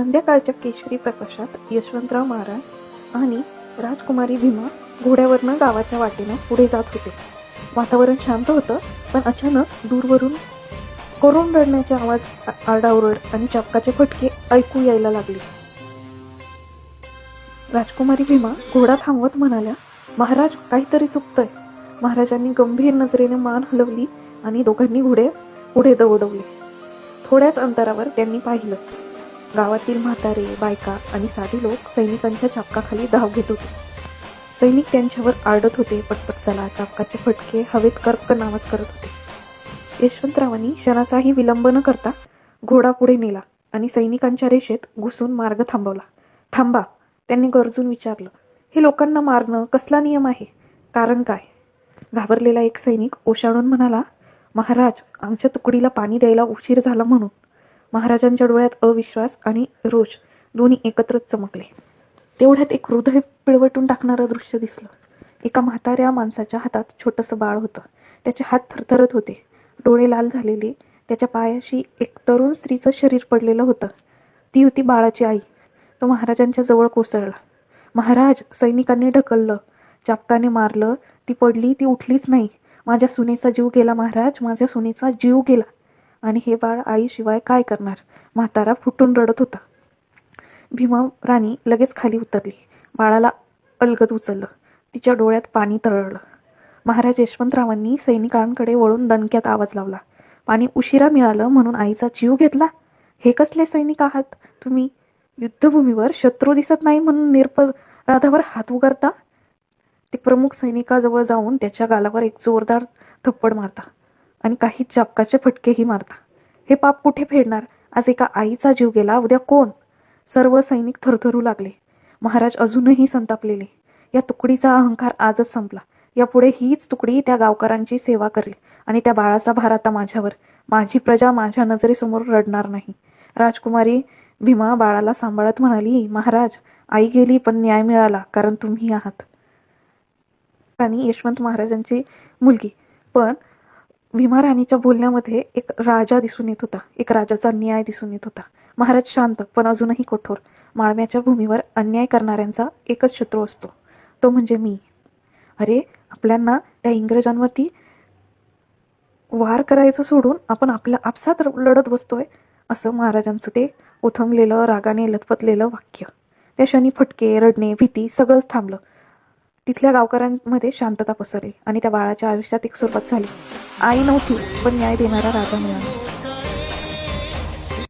संध्याकाळच्या केशरी प्रकाशात यशवंतराव महाराज आणि राजकुमारी भीमा घोड्यावरनं गावाच्या वाटेनं पुढे जात होते. वातावरण शांत होतं पण अचानक दूरवरून करून रडण्याचे आवाज आरडाओरड आणि चापकाचे फटके ऐकू यायला लागले. राजकुमारी भीमा घोडा थांबवत म्हणाल्या महाराज काहीतरी चुकतंय. महाराजांनी गंभीर नजरेने मान हलवली आणि दोघांनी घोडे पुढे दौडवले थोड्याच अंतरावर त्यांनी पाहिलं गावातील म्हातारे बायका आणि साधे लोक सैनिकांच्या चापकाखाली धाव घेत होते. सैनिक त्यांच्यावर आरडत होते पटपट चला चापकाचे फटके हवेत कर्क नावाज करत होते. यशवंतरावांनी क्षणाचाही विलंब न करता घोडा पुढे नेला आणि सैनिकांच्या रेषेत घुसून मार्ग थांबवला. थांबा त्यांनी गरजून विचारलं. हे लोकांना मारणं कसला नियम आहे? कारण काय? घाबरलेला एक सैनिक ओशाळून म्हणाला महाराज आमच्या तुकडीला पाणी द्यायला उशीर झाला म्हणून. महाराजांच्या डोळ्यात अविश्वास आणि रोष दोन्ही एकत्रच चमकले. तेवढ्यात एक हृदय पिळवटून टाकणारं दृश्य दिसलं. एका म्हाताऱ्या माणसाच्या हातात छोटंसं बाळ होतं. त्याचे हात थरथरत होते. डोळे लाल झालेले. त्याच्या पायाशी एक तरुण स्त्रीचं शरीर पडलेलं होतं. ती होती बाळाची आई. तो महाराजांच्या जवळ कोसळला. महाराज सैनिकांनी ढकललं. चापकाने मारलं. ती पडली ती उठलीच नाही. माझ्या सुनेचा जीव गेला महाराज. माझ्या सुनेचा जीव गेला. आणि हे बाळ आईशिवाय काय करणार? म्हातारा फुटून रडत होता. भीमा राणी लगेच खाली उतरली. बाळाला अलगद उचललं. तिच्या डोळ्यात पाणी तरळलं. महाराज यशवंतरावांनी सैनिकांकडे वळून दणक्यात आवाज लावला. पाणी उशिरा मिळालं म्हणून आईचा जीव घेतला? हे कसले सैनिक आहात? तुम्ही युद्धभूमीवर शत्रू दिसत नाही म्हणून निरपराधावर हात उगारता ते प्रमुख सैनिकाजवळ जाऊन त्याच्या गालावर एक जोरदार थप्पड मारता. आणि काही चक्काचे फटकेही मारता. हे पाप कुठे फेडणार? आज एका आईचा जीव गेला उद्या कोण? सर्व सैनिक थरथरू लागले. महाराज अजूनही संतापलेले. या तुकडीचा अहंकार आजच संपला. यापुढे हीच तुकडी त्या गावकरांची सेवा करेल आणि त्या बाळाचा भार आता माझ्यावर. माझी प्रजा माझ्या नजरेसमोर रडणार नाही. राजकुमारी भीमा बाळाला सांभाळत म्हणाली महाराज आई गेली पण न्याय मिळाला कारण तुम्ही आहात. आणि यशवंत महाराजांची मुलगी. पण भीमा राणीच्या बोलण्यामध्ये एक राजा दिसून येत होता. एक राजाचा न्याय दिसून येत होता. महाराज शांत पण अजूनही कठोर. माळव्याच्या भूमीवर अन्याय करणाऱ्यांचा एकच शत्रू असतो. तो म्हणजे मी. अरे आपल्यांना त्या इंग्रजांवरती वार करायचं सोडून आपण आपल्या आपसात लढत बसतोय असं महाराजांचं ते उथमलेलं रागाने लथपथलेलं वाक्य. त्या क्षणी फटके रडणे भीती सगळंच थांबलं. तिथल्या गावकऱ्यांमध्ये शांतता पसरली आणि त्या बाळाच्या आयुष्यात एक सुरुवात झाली. आई नव्हती पण न्याय देणारा राजा मिळाला.